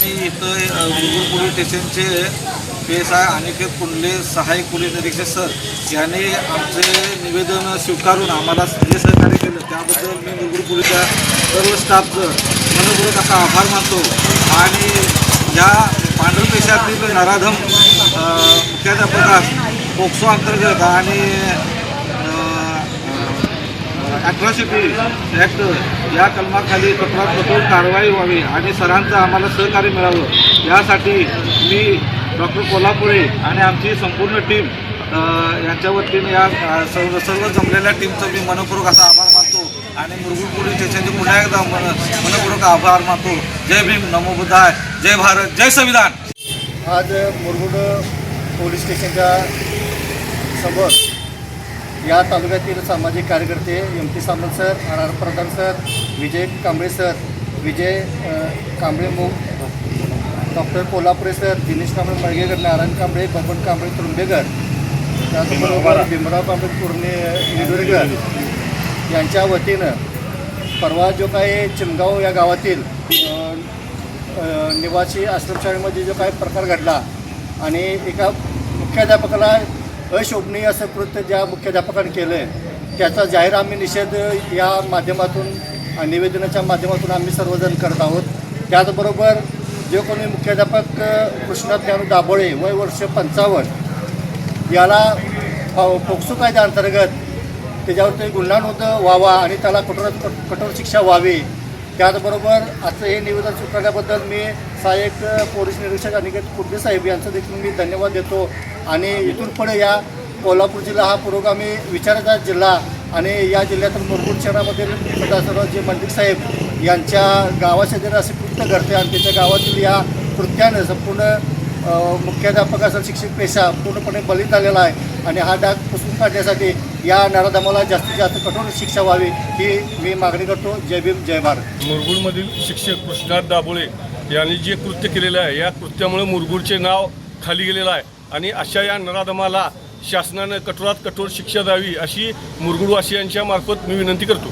आम्ही इथं अ, पोलीस स्टेशनचे P S I Aniket Kundle सहाय्यक पोलीस निरीक्षक सर यांनी आमचे निवेदन स्वीकारून आम्हाला जे सहकार्य केलं त्याबद्दल मी मुरगुड पोलीसच्या सर्व स्टाफचं मनपूर्वक असा आभार मानतो. आणि या पांढरपेशातील नराधम मुख्याध्यापकास पोक्सो अंतर्गत आणि अट्रॉसिटी ॲक्ट या कलमाखाली तक्रार कठोर कारवाई व्हावी आणि सरांचं आम्हाला सहकार्य मिळावं. यासाठी मी डॉक्टर कोल्हापुरे आणि आमची संपूर्ण टीम यांच्या वतीने या सर्व सर्व जमलेल्या टीमचं मी मनपूर्वक असा आभार मानतो आणि मुरगुड पोलीस स्टेशनचे पुन्हा एकदा मन मनपूर्वक आभार मानतो. जय भीम नमो बुद्धाय जय भारत जय संविधान. आज मुरगुड पोलीस स्टेशनच्या समोर या तालुक्यातील सामाजिक कार्यकर्ते M T Samant sir R R Pradhan sir Vijay Kamble sir Vijay Kamble मो डॉक्टर कोल्हापुरे सर दिनेश कांबळे मळगेकर नारायण कांबळे बबन कांबळे तुरुंबेकर त्याचबरोबर भीमराव कांबळे पूर्णे निडुरकर यांच्या वतीनं परवा जो काही चिमगाव या गावातील निवासी आश्रमशाळेमध्ये जो काही प्रकार घडला आणि एका मुख्याध्यापकाला अशोभनीय असं कृत्य ज्या मुख्याध्यापकाने केलं आहे त्याचा जाहीर आम्ही निषेध या माध्यमातून निवेदनाच्या माध्यमातून आम्ही सर्वजण करत आहोत. त्याचबरोबर जे कोणी मुख्याध्यापक कृष्णा ज्ञानू दाभोळे वय वर्ष पंचावन्न याला पोकसु कायद्या अंतर्गत कायद्याअंतर्गत त्याच्यावरती गुन्हा नोंद व्हावा आणि त्याला कठोरात कठोर शिक्षा व्हावी त्याचबरोबर आजचं हे निवेदन स्वीकारल्याबद्दल मी सहाय्यक पोलीस निरीक्षक अनिकेत कुर्डे साहेब यांचं देखील मी धन्यवाद देतो. आणि इथून पुढे या कोल्हापूर जिल्हा हा पुरोगामी विचाराचा जिल्हा आणि या जिल्ह्यातील मुरगुड शहरामधील सदासराव जे मंडिक साहेब यांच्या गावाशेजारी असे कृत्य घडते आणि त्याच्या गावातील या कृत्याने संपूर्ण मुख्याध्यापक असेल शिक्षक पेशा पूर्णपणे बळी झालेला आहे. आणि हा डाग पुसून काढण्यासाठी या नराधमाला जास्तीत जास्त कठोर शिक्षा व्हावी ही मी मागणी करतो. जय भीम जय भारत. मुरगुडमधील शिक्षक कृष्णात दाभोळे यांनी जे कृत्य केलेलं आहे या कृत्यामुळे मुरगुडचे नाव खाली गेलेलं आहे. आणि अशा या नराधमाला शासनानं कठोरात कठोर शिक्षा द्यावी अशी मुरगुडवासियांच्या मार्फत मी विनंती करतो.